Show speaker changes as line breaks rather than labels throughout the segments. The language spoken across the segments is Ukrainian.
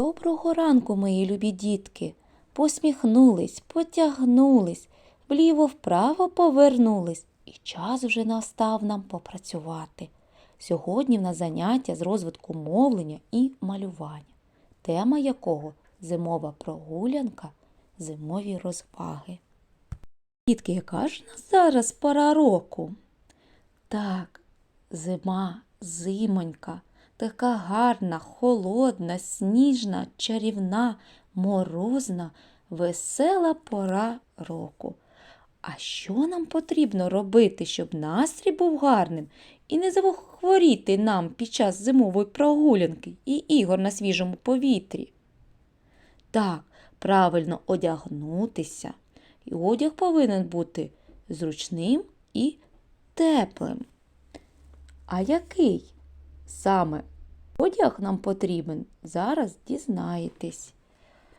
Доброго ранку, мої любі дітки. Посміхнулись, потягнулись, вліво-вправо повернулись, і час вже настав нам попрацювати. Сьогодні в нас заняття з розвитку мовлення і малювання, тема якого зимова прогулянка, зимові розваги. Дітки, яка ж нас зараз пора року? Так, зима, зимонька, така гарна, холодна, сніжна, чарівна, морозна, весела пора року. А що нам потрібно робити, щоб настрій був гарним і не захворіти нам під час зимової прогулянки і ігор на свіжому повітрі? Так, правильно одягнутися. І одяг повинен бути зручним і теплим. А який саме одяг нам потрібен, зараз дізнаєтесь.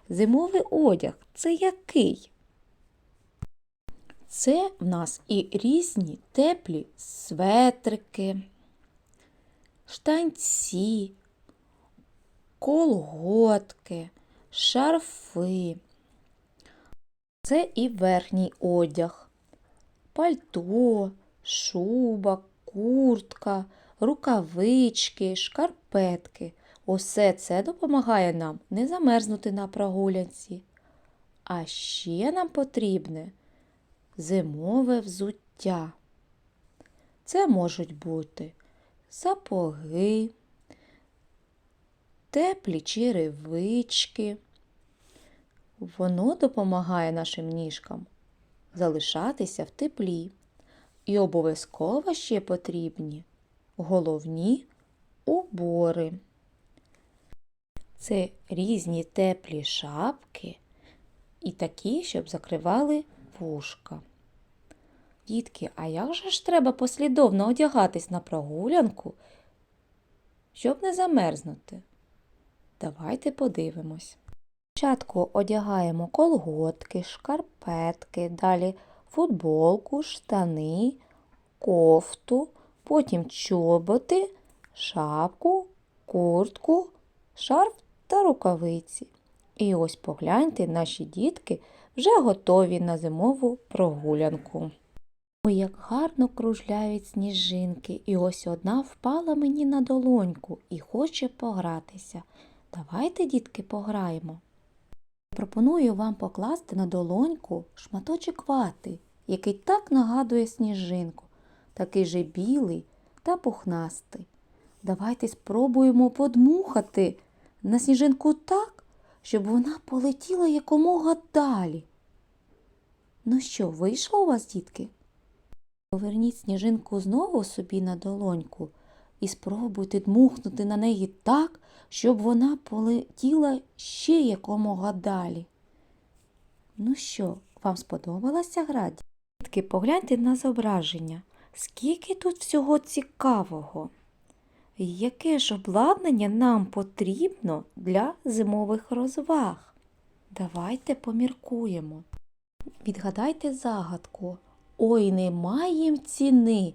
Зимовий одяг це який? Це в нас і різні теплі светрики, штанці, колготки, шарфи. Це і верхній одяг, пальто, шуба, куртка, рукавички, шкарпетки. Усе це допомагає нам не замерзнути на прогулянці. А ще нам потрібне зимове взуття. Це можуть бути сапоги, теплі черевички. Воно допомагає нашим ніжкам залишатися в теплі. І обов'язково ще потрібні головні убори. Це різні теплі шапки і такі, щоб закривали вушка. Дітки, а як же ж треба послідовно одягатись на прогулянку, щоб не замерзнути? Давайте подивимось. Спочатку одягаємо колготки, шкарпетки, далі футболку, штани, кофту, потім чоботи, шапку, куртку, шарф та рукавиці. І ось погляньте, наші дітки вже готові на зимову прогулянку. Ой, як гарно кружляють сніжинки, і ось одна впала мені на долоньку і хоче погратися. Давайте, дітки, пограємо. Пропоную вам покласти на долоньку шматочок вати, який так нагадує сніжинку, такий же білий та пухнастий. Давайте спробуємо подмухати на сніжинку так, щоб вона полетіла якомога далі. Ну що, вийшло у вас, дітки? Поверніть сніжинку знову собі на долоньку і спробуйте дмухнути на неї так, щоб вона полетіла ще якомога далі. Ну що, вам сподобалася гра? Дітки, погляньте на зображення. Скільки тут всього цікавого? Яке ж обладнання нам потрібно для зимових розваг? Давайте поміркуємо. Відгадайте загадку. Ой, немає їм ціни.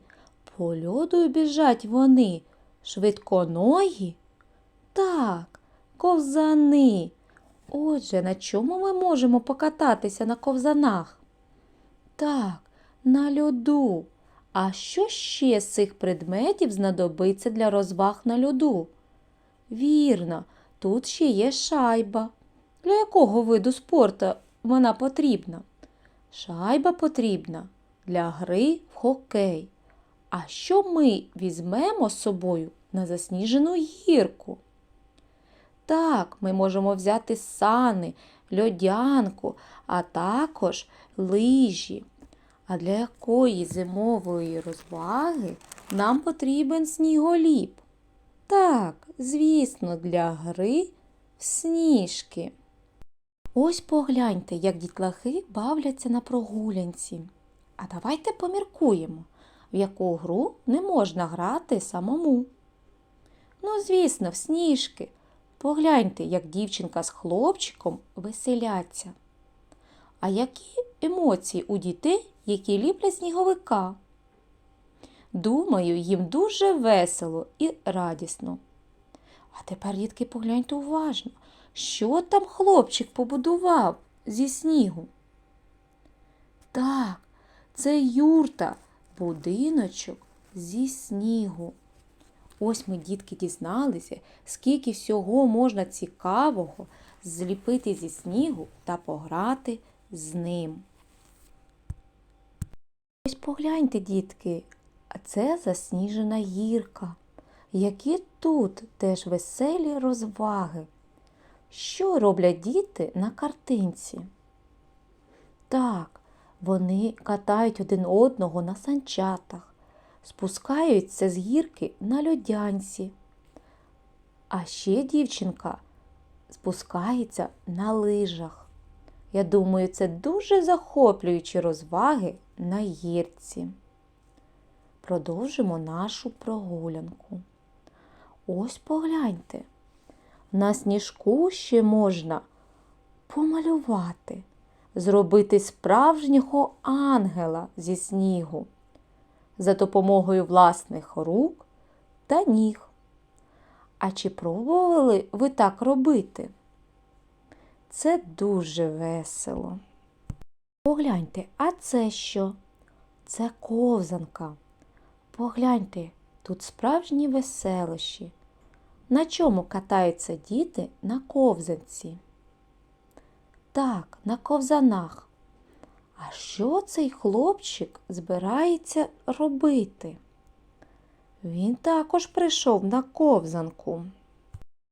По льоду біжать вони. Швидконогі? Так, ковзани. Отже, на чому ми можемо покататися на ковзанах? Так, на льоду. А що ще з цих предметів знадобиться для розваг на льоду? Вірно, тут ще є шайба. Для якого виду спорту вона потрібна? Шайба потрібна для гри в хокей. А що ми візьмемо з собою на засніжену гірку? Так, ми можемо взяти сани, льодянку, а також лижі. А для якої зимової розваги нам потрібен сніголіп? Так, звісно, для гри в сніжки. Ось погляньте, як дітлахи бавляться на прогулянці. А давайте поміркуємо, в яку гру не можна грати самому. Ну, звісно, в сніжки. Погляньте, як дівчинка з хлопчиком веселяться. А які емоції у дітей, які ліплять сніговика? Думаю, їм дуже весело і радісно. А тепер, дітки, погляньте уважно, що там хлопчик побудував зі снігу. Так, це юрта, будиночок зі снігу. Ось ми, дітки, дізналися, скільки всього можна цікавого зліпити зі снігу та пограти з ним. Погляньте, дітки, а це засніжена гірка. Які тут теж веселі розваги. Що роблять діти на картинці? Так, вони катають один одного на санчатах, спускаються з гірки на льодянці. А ще дівчинка спускається на лижах. Я думаю, це дуже захоплюючі розваги на гірці. Продовжимо нашу прогулянку. Ось погляньте. На сніжку ще можна помалювати, зробити справжнього ангела зі снігу за допомогою власних рук та ніг. А чи пробували ви так робити? Це дуже весело. Погляньте, а це що? Це ковзанка. Погляньте, тут справжні веселощі. На чому катаються діти на ковзанці? Так, на ковзанах. А що цей хлопчик збирається робити? Він також прийшов на ковзанку.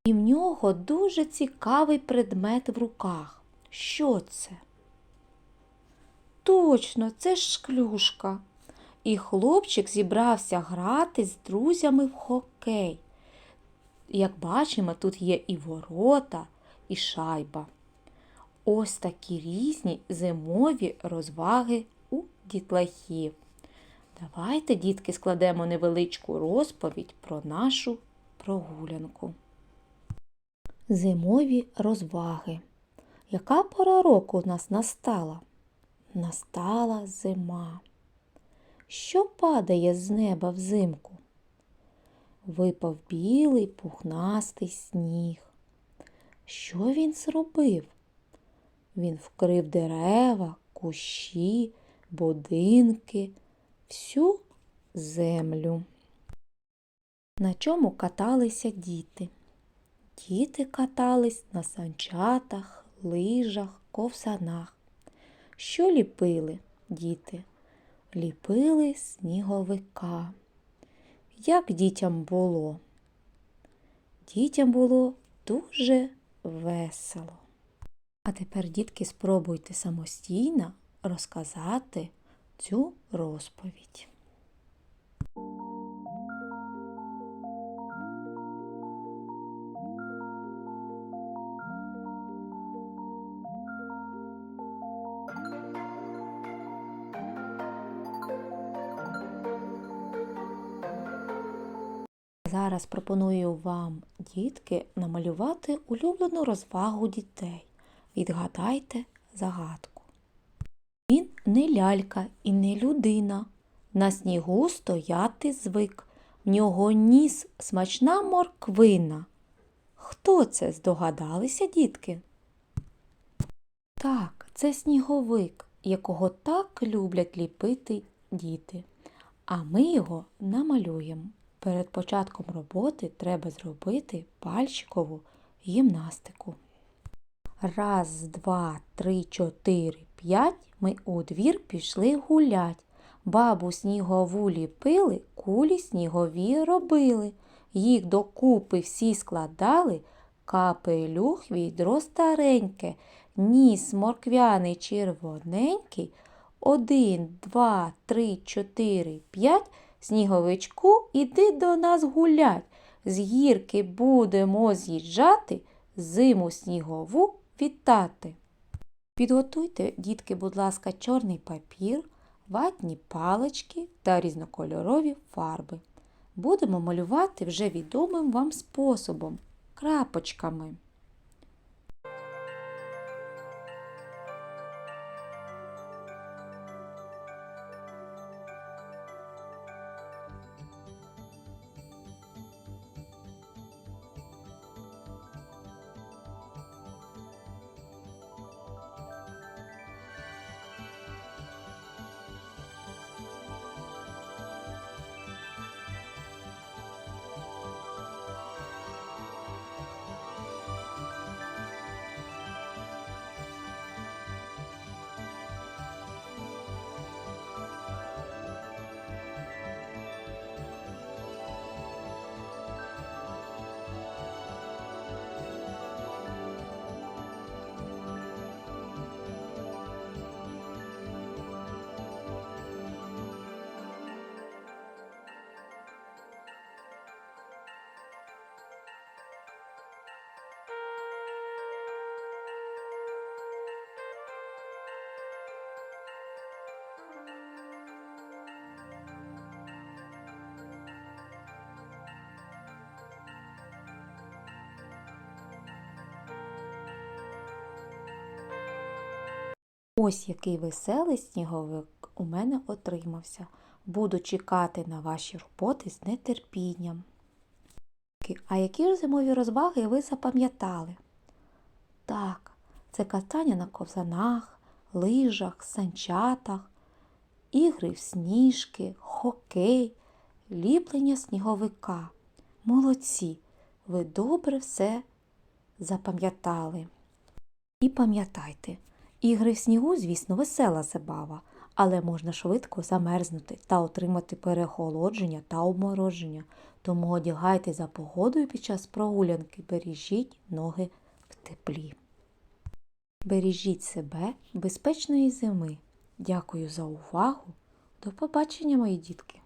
І в нього дуже цікавий предмет в руках. Що це? Точно, це ж шклюшка. І хлопчик зібрався грати з друзями в хокей. Як бачимо, тут є і ворота, і шайба. Ось такі різні зимові розваги у дітлахів. Давайте, дітки, складемо невеличку розповідь про нашу прогулянку. Зимові розваги. Яка пора року у нас настала? Настала зима. Що падає з неба взимку? Випав білий пухнастий сніг. Що він зробив? Він вкрив дерева, кущі, будинки, всю землю. На чому каталися діти? Діти катались на санчатах, лижах, ковсанах. Що ліпили діти? Ліпили сніговика. Як дітям було? Дітям було дуже весело. А тепер, дітки, спробуйте самостійно розказати цю розповідь. Зараз пропоную вам, дітки, намалювати улюблену розвагу дітей. Відгадайте загадку. Він не лялька і не людина. На снігу стояти звик. В нього ніс смачна морквина. Хто це здогадалися, дітки? Так, це сніговик, якого так люблять ліпити діти. А ми його намалюємо. Перед початком роботи треба зробити пальчикову гімнастику. Раз, два, три, чотири, п'ять ми у двір пішли гулять. Бабу снігову ліпили, кулі снігові робили. Їх докупи всі складали, капелюх відро стареньке, ніс морквяний червоненький. Один, два, три, чотири, п'ять. Сніговичку, іди до нас гулять. З гірки будемо з'їжджати, зиму снігову вітати. Підготуйте, дітки, будь ласка, чорний папір, ватні палички та різнокольорові фарби. Будемо малювати вже відомим вам способом крапочками. Ось який веселий сніговик у мене отримався. Буду чекати на ваші роботи з нетерпінням. А які ж зимові розваги ви запам'ятали? Так, це катання на ковзанах, лижах, санчатах, ігри в сніжки, хокей, ліплення сніговика. Молодці, ви добре все запам'ятали. І пам'ятайте, ігри в снігу, звісно, весела забава, але можна швидко замерзнути та отримати переохолодження та обмороження. Тому одягайте за погодою під час прогулянки, бережіть ноги в теплі. Бережіть себе безпечної зими. Дякую за увагу. До побачення, мої дітки!